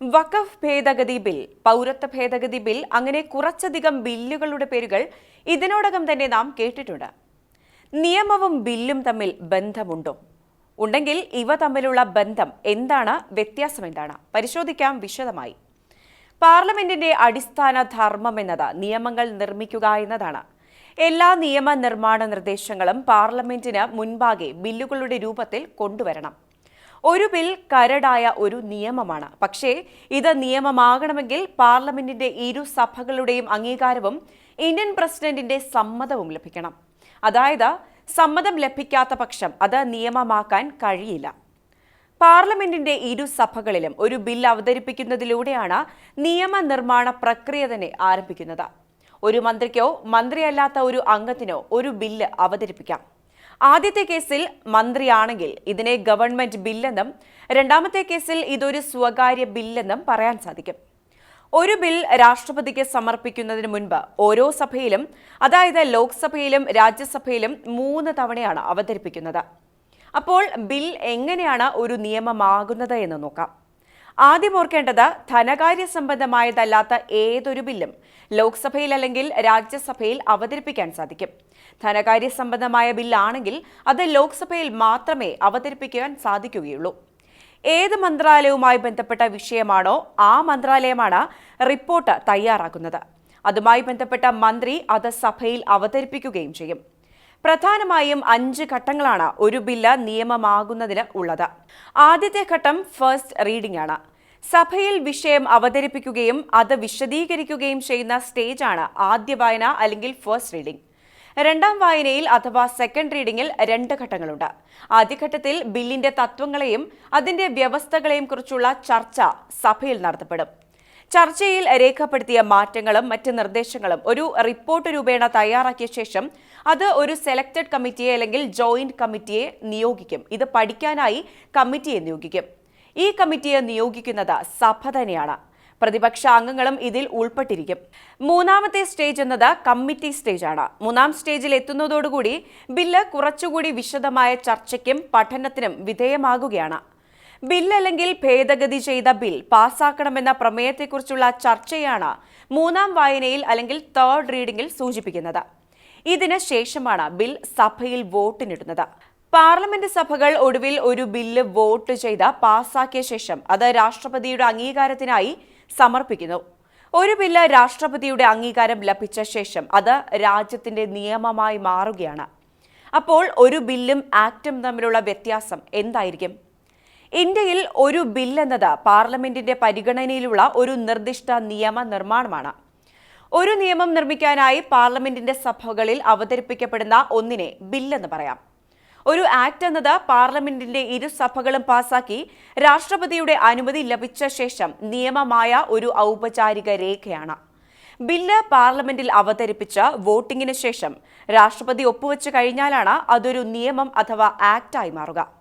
വഖഫ് ഭേദഗതി ബിൽ പൗരത്വ ഭേദഗതി ബിൽ അങ്ങനെ കുറച്ചധികം ബില്ലുകളുടെ പേരുകൾ ഇതിനോടകം തന്നെ നാം കേട്ടിട്ടുണ്ട്. നിയമവും ബില്ലും തമ്മിൽ ബന്ധമുണ്ടോ? ഉണ്ടെങ്കിൽ ഇവ തമ്മിലുള്ള ബന്ധം എന്താണ്? വ്യത്യാസം എന്താണ്? പരിശോധിക്കാം വിശദമായി. പാർലമെന്റിന്റെ അടിസ്ഥാന ധർമ്മം എന്നത് നിയമങ്ങൾ നിർമ്മിക്കുക എന്നതാണ്. എല്ലാ നിയമ നിർമ്മാണ നിർദ്ദേശങ്ങളും പാർലമെന്റിന് മുൻപാകെ ബില്ലുകളുടെ രൂപത്തിൽ കൊണ്ടുവരണം. ഒരു ബിൽ കരടായ ഒരു നിയമമാണ്. പക്ഷേ ഇത് നിയമമാകണമെങ്കിൽ പാർലമെന്റിന്റെ ഇരു സഭകളുടെയും അംഗീകാരവും ഇന്ത്യൻ പ്രസിഡന്റിന്റെ സമ്മതവും ലഭിക്കണം. അതായത് സമ്മതം ലഭിക്കാത്ത പക്ഷം അത് നിയമമാക്കാൻ കഴിയില്ല. പാർലമെന്റിന്റെ ഇരു സഭകളിലും ഒരു ബിൽ അവതരിപ്പിക്കുന്നതിലൂടെയാണ് നിയമനിർമ്മാണ പ്രക്രിയ തന്നെ ആരംഭിക്കുന്നത്. ഒരു മന്ത്രിക്കോ മന്ത്രിയല്ലാത്ത ഒരു അംഗത്തിനോ ഒരു ബില്ല് അവതരിപ്പിക്കാം. ആദ്യത്തെ കേസിൽ മന്ത്രിയാണെങ്കിൽ ഇതിനെ ഗവൺമെന്റ് ബില്ലെന്നും രണ്ടാമത്തെ കേസിൽ ഇതൊരു സ്വകാര്യ ബില്ലെന്നും പറയാൻ സാധിക്കും. ഒരു ബിൽ രാഷ്ട്രപതിക്ക് സമർപ്പിക്കുന്നതിന് മുൻപ് ഓരോ സഭയിലും അതായത് ലോക്സഭയിലും രാജ്യസഭയിലും മൂന്ന് തവണയാണ് അവതരിപ്പിക്കുന്നത്. അപ്പോൾ ബിൽ എങ്ങനെയാണ് ഒരു നിയമമാകുന്നത് എന്ന് നോക്കാം. ആദ്യം ഓർക്കേണ്ടത് ധനകാര്യ സംബന്ധമായതല്ലാത്ത ഏതൊരു ബില്ലും ലോക്സഭയിൽ അല്ലെങ്കിൽ രാജ്യസഭയിൽ അവതരിപ്പിക്കാൻ സാധിക്കും. ധനകാര്യ സംബന്ധമായ ബില്ലാണെങ്കിൽ അത് ലോക്സഭയിൽ മാത്രമേ അവതരിപ്പിക്കാൻ സാധിക്കുകയുള്ളൂ. ഏത് മന്ത്രാലയവുമായി ബന്ധപ്പെട്ട വിഷയമാണോ ആ മന്ത്രാലയമാണ് റിപ്പോർട്ട് തയ്യാറാക്കുന്നത്. അതുമായി ബന്ധപ്പെട്ട മന്ത്രി അത് സഭയിൽ അവതരിപ്പിക്കുകയും ചെയ്യും. പ്രധാനമായും അഞ്ച് ഘട്ടങ്ങളാണ് ഒരു ബില്ല് നിയമമാകുന്നതിന് ഉള്ളത്. ആദ്യത്തെ ഘട്ടം ഫസ്റ്റ് റീഡിംഗ് ആണ്. സഭയിൽ വിഷയം അവതരിപ്പിക്കുകയും അത് വിശദീകരിക്കുകയും ചെയ്യുന്ന സ്റ്റേജാണ് ആദ്യ വായന അല്ലെങ്കിൽ ഫസ്റ്റ് റീഡിംഗ് രണ്ടാം വായനയിൽ അഥവാ സെക്കൻഡ് റീഡിംഗിൽ രണ്ട് ഘട്ടങ്ങളുണ്ട്. ആദ്യഘട്ടത്തിൽ ബില്ലിന്റെ തത്വങ്ങളെയും അതിന്റെ വ്യവസ്ഥകളെയും കുറിച്ചുള്ള ചർച്ച സഭയിൽ നടത്തപ്പെടും. ചർച്ചയിൽ രേഖപ്പെടുത്തിയ മാറ്റങ്ങളും മറ്റ് നിർദ്ദേശങ്ങളും ഒരു റിപ്പോർട്ട് രൂപേണ തയ്യാറാക്കിയ ശേഷം അത് ഒരു സെലക്ടഡ് കമ്മിറ്റിയെ അല്ലെങ്കിൽ ജോയിന്റ് കമ്മിറ്റിയെ നിയോഗിക്കും. ഇത് പഠിക്കാനായി കമ്മിറ്റിയെ നിയോഗിക്കും. ഈ കമ്മിറ്റിയെ നിയോഗിക്കുന്നത് സഭ തന്നെയാണ്. പ്രതിപക്ഷ അംഗങ്ങളും ഇതിൽ ഉൾപ്പെട്ടിരിക്കും. മൂന്നാമത്തെ സ്റ്റേജ് എന്നത് കമ്മിറ്റി സ്റ്റേജ് ആണ്. മൂന്നാം സ്റ്റേജിൽ എത്തുന്നതോടുകൂടി ബില്ല് കുറച്ചുകൂടി വിശദമായ ചർച്ചയ്ക്കും പഠനത്തിനും വിധേയമാകുകയാണ്. ബിൽ അല്ലെങ്കിൽ ഭേദഗതി ചെയ്ത ബിൽ പാസ്സാക്കണമെന്ന പ്രമേയത്തെക്കുറിച്ചുള്ള ചർച്ചയാണ് മൂന്നാം വായനയിൽ അല്ലെങ്കിൽ തേർഡ് റീഡിംഗിൽ സൂചിപ്പിക്കുന്നത്. ഇതിന് ശേഷമാണ് ബിൽ സഭയിൽ വോട്ടിനിടുന്നത്. പാർലമെന്റ് സഭകൾ ഒടുവിൽ ഒരു ബില്ല് വോട്ട് ചെയ്ത് പാസാക്കിയ ശേഷം അത് രാഷ്ട്രപതിയുടെ അംഗീകാരത്തിനായി സമർപ്പിക്കുന്നു. ഒരു ബില്ല് രാഷ്ട്രപതിയുടെ അംഗീകാരം ലഭിച്ച ശേഷം അത് രാജ്യത്തിന്റെ നിയമമായി മാറുകയാണ്. അപ്പോൾ ഒരു ബില്ലും ആക്റ്റും തമ്മിലുള്ള വ്യത്യാസം എന്തായിരിക്കും? ഇന്ത്യയിൽ ഒരു ബിൽ എന്നത് പാർലമെന്റിന്റെ പരിഗണനയിലുള്ള ഒരു നിർദ്ദിഷ്ട നിയമ നിർമ്മാണമാണ്. ഒരു നിയമം നിർമ്മിക്കാനായി പാർലമെന്റിന്റെ സഭകളിൽ അവതരിപ്പിക്കപ്പെടുന്ന ഒന്നിനെ ബില്ലെന്ന് പറയാം. ഒരു ആക്ട് എന്നത് പാർലമെന്റിന്റെ ഇരു സഭകളും പാസാക്കി രാഷ്ട്രപതിയുടെ അനുമതി ലഭിച്ച ശേഷം നിയമമായ ഒരു ഔപചാരിക രേഖയാണ്. ബില്ല് പാർലമെന്റിൽ അവതരിപ്പിച്ച് വോട്ടിംഗിന് ശേഷം രാഷ്ട്രപതി ഒപ്പുവെച്ച് കഴിഞ്ഞാലാണ് അതൊരു നിയമം അഥവാ ആക്ടായി മാറുക.